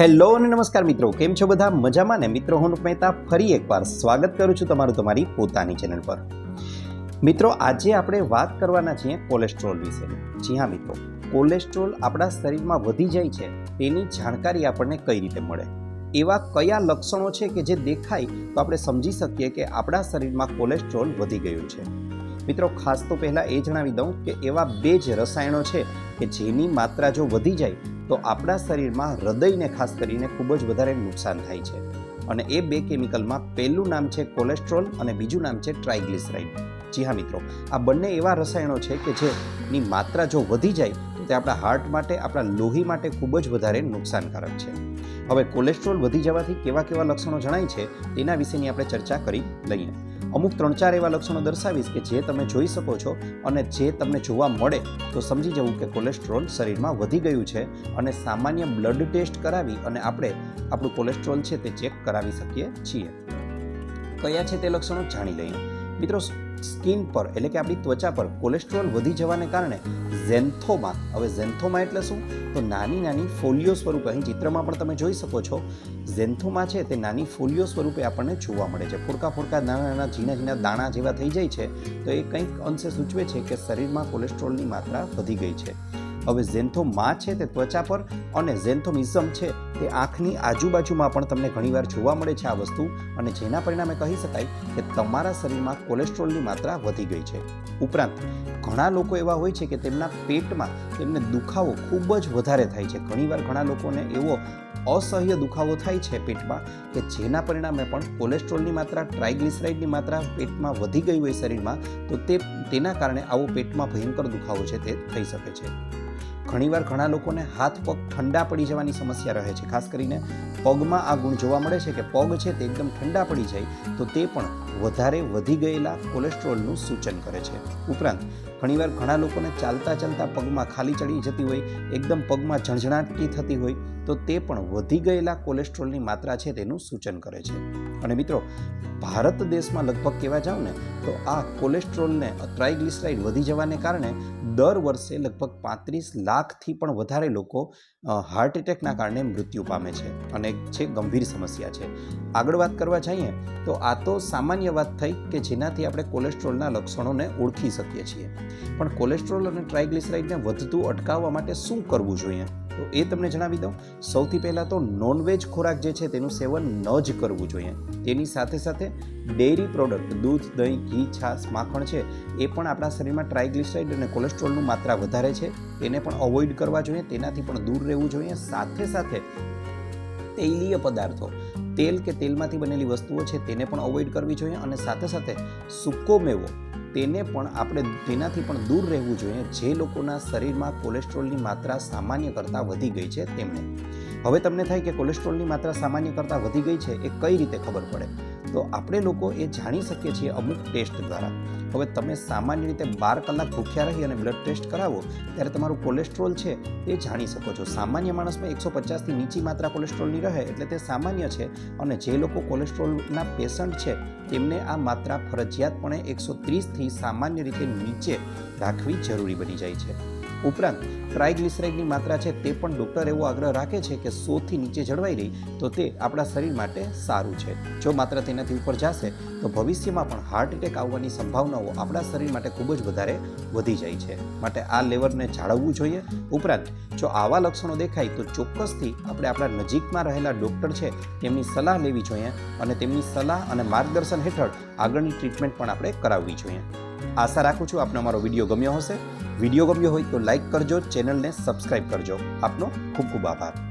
Hello અને નમસ્કાર મિત્રો, કેમ છો બધા? મજામાં ને? મિત્રો, હું મહેતા ફરી એકવાર સ્વાગત કરું છું તમારું તમારી પોતાની ચેનલ પર. મિત્રો, આજે આપણે વાત કરવાના છીએ કોલેસ્ટ્રોલ વિશે. જી હા મિત્રો, કોલેસ્ટ્રોલ આપણા શરીરમાં વધી જાય છે, તેની જાણકારી આપણને કઈ રીતે મળે? એવા કયા લક્ષણો છે કે જે દેખાય, તો આપણે સમજી શકીએ કે આપણા શરીરમાં કોલેસ્ટ્રોલ વધી ગયું છે. મિત્રો, ખાસ તો પહેલાં એ જણાવી દઉં કે એવા બે જ રસાયણો છે કે જેની માત્રા જો વધી જાય તો આપણા શરીરમાં હૃદયને ખાસ કરીને ખૂબ જ વધારે નુકસાન થાય છે. અને એ બે કેમિકલમાં પહેલું નામ છે કોલેસ્ટ્રોલ અને બીજું નામ છે ટ્રાઇગ્લિસરાઇડ. જી હા મિત્રો, આ બંને એવા રસાયણો છે કે જેની માત્રા જો વધી જાય, તો તે આપણા હાર્ટ માટે, આપણા લોહી માટે ખૂબ જ વધારે નુકસાનકારક છે. હવે કોલેસ્ટ્રોલ વધી જવાથી કેવા કેવા લક્ષણો જણાય છે, તેના વિશેની આપણે ચર્ચા કરી લઈએ. અમુક ત્રણ ચાર એવા લક્ષણો દર્શાવીશ કે જે તમે જોઈ શકો છો અને જે તમને જોવા મળે, તો સમજી જવું કે કોલેસ્ટ્રોલ શરીરમાં વધી ગયું છે અને સામાન્ય બ્લડ ટેસ્ટ કરાવી અને આપણે આપણું કોલેસ્ટ્રોલ છે તે ચેક કરાવી શકીએ છીએ. કયા છે તે લક્ષણો? જાણી લઈએ. મિત્રો, સ્કિન પર, એટલે કે આપણી ત્વચા પર કોલેસ્ટ્રોલ વધી જવાને કારણે ઝેન્થોમા, હવે ઝેન્થોમા એટલે શું? તો નાની નાની ફોલિયો સ્વરૂપે, અહીં ચિત્રમાં પણ તમે જોઈ શકો છો, ઝેન્થોમા છે તે નાની ફોલિયો સ્વરૂપે આપણને જોવા મળે છે. ફોડકા ફોડકા નાના નાના ઝીણા ઝીણા દાણા જેવા થઈ જાય છે, તો એ કંઈક અંશે સૂચવે છે કે શરીરમાં કોલેસ્ટ્રોલની માત્રા વધી ગઈ છે. હવે ઝેન્થોમા છે તે ત્વચા પર અને ઝેન્થોમિઝમ છે તે આંખની આજુબાજુમાં પણ તમને ઘણીવાર જોવા મળે છે આ વસ્તુ અને જેના પરિણામે કહી શકાય કે તમારા શરીરમાં કોલેસ્ટ્રોલની માત્રા વધી ગઈ છે. ઉપરાંત, ઘણા લોકો એવા હોય છે કે તેમના પેટમાં તેમને દુખાવો ખૂબ જ વધારે થાય છે. ઘણીવાર ઘણા લોકોને એવો અસહ્ય દુખાવો થાય છે પેટમાં કે જેના પરિણામે પણ કોલેસ્ટ્રોલની માત્રા, ટ્રાઇગ્લિસરાઇડની માત્રા પેટમાં વધી ગઈ હોય શરીરમાં, તો તે તેના કારણે આવો પેટમાં ભયંકર દુખાવો છે તે થઈ શકે છે. ઘણીવાર ઘણા લોકોને હાથ પગ ઠંડા પડી જવાની સમસ્યા રહે છે. ખાસ કરીને પગમાં આ ગુણ જોવા મળે છે કે પગ છે તે એકદમ ઠંડા પડી જાય તો તે પણ વધારે વધી ગયેલા કોલેસ્ટ્રોલનું સૂચન કરે છે. ઉપરાંત, ઘણીવાર ઘણા લોકોને ચાલતા ચાલતા પગમાં ખાલી ચડી જતી હોય, એકદમ પગમાં ઝણઝણાટકી થતી હોય તો તે પણ વધી ગયેલા કોલેસ્ટ્રોલની માત્રા છે તેનું સૂચન કરે છે. અને મિત્રો, ભારત દેશમાં લગભગ કહેવા જાઉં ને તો આ કોલેસ્ટ્રોલને ટ્રાઇગ્લિસરાઇડ વધી જવાને કારણે દર વર્ષે લગભગ પાંત્રીસ લાખથી પણ વધારે લોકો હાર્ટ એટેકના કારણે મૃત્યુ પામે છે. અને છે ગંભીર સમસ્યા છે. આગળ વાત કરવા જઈએ, તો આ તો સામાન્ય વાત થઈ કે જેનાથી આપણે કોલેસ્ટ્રોલના લક્ષણોને ઓળખી શકીએ છીએ. પણ કોલેસ્ટ્રોલ અને ટ્રાઇગ્લિસરાઇડને વધતું અટકાવવા માટે શું કરવું જોઈએ? તો એ તમને જણાવી દઉં. સૌથી પહેલાં તો નોનવેજ ખોરાક જે છે તેનું સેવન ન જ કરવું જોઈએ. તેની સાથે સાથે ડેરી પ્રોડક્ટ દૂધ, દહીં, ઘી, છાશ, માખણ છે, એ પણ આપણા શરીરમાં ટ્રાયગ્લિસાઇડ અને કોલેસ્ટ્રોલનું માત્રા વધારે છે. તેને પણ અવોઇડ કરવા જોઈએ. તેનાથી પણ દૂર રહેવું જોઈએ. સાથે સાથે તૈલીય પદાર્થો, તેલ કે તેલમાંથી બનેલી વસ્તુઓ છે, તેને પણ અવોઇડ કરવી જોઈએ. અને સાથે સાથે સૂકો મેવો તેને પણ આપણે તેનાથી પણ દૂર રહેવું જોઈએ. જે લોકોના શરીરમાં કોલેસ્ટ્રોલની માત્રા સામાન્ય કરતાં વધી ગઈ છે તેમણે હવે તમને થાય કે કોલેસ્ટ્રોલની માત્રા સામાન્ય કરતાં વધી ગઈ છે, એ કઈ રીતે ખબર પડે? તો આપણે લોકો એ જાણી શકીએ છીએ અમુક ટેસ્ટ દ્વારા. હવે તમે સામાન્ય રીતે બાર કલાક ભૂખ્યા રહી અને બ્લડ ટેસ્ટ કરાવો, ત્યારે તમારું કોલેસ્ટ્રોલ છે એ જાણી શકો છો. સામાન્ય માણસમાં એકસો પચાસથી નીચી માત્રા કોલેસ્ટ્રોલની રહે એટલે તે સામાન્ય છે અને જે લોકો કોલેસ્ટ્રોલના પેશન્ટ છે, તેમને આ માત્રા ફરજિયાતપણે એકસો ત્રીસથી સામાન્ય રીતે નીચે રાખવી જરૂરી બની જાય છે. ઉપરાંત ટ્રાયગ્લિસરાઇડની માત્રા છે તે પણ ડૉક્ટર એવો આગ્રહ રાખે છે કે સોથી નીચે જળવાઈ રહી તો તે આપણા શરીર માટે સારું છે. જો માત્ર તેનાથી ઉપર જશે, તો ભવિષ્યમાં પણ હાર્ટ એટેક આવવાની સંભાવનાઓ આપણા શરીર માટે ખૂબ જ વધારે વધી જાય છે. માટે આ લેવલને જાળવવું જોઈએ. ઉપરાંત, જો આવા લક્ષણો દેખાય તો ચોક્કસથી આપણે આપણા નજીકમાં રહેલા ડૉક્ટર છે તેમની સલાહ લેવી જોઈએ અને તેમની સલાહ અને માર્ગદર્શન હેઠળ આગળની ટ્રીટમેન્ટ પણ આપણે કરાવવી જોઈએ. આશા રાખું છું આપને અમારો વીડિયો ગમ્યો હશે. વીડિયો ગમ્યો હોય તો લાઇક કરજો ચેનલને સબસ્ક્રાઇબ કરજો. આપનો ખૂબ ખૂબ આભાર.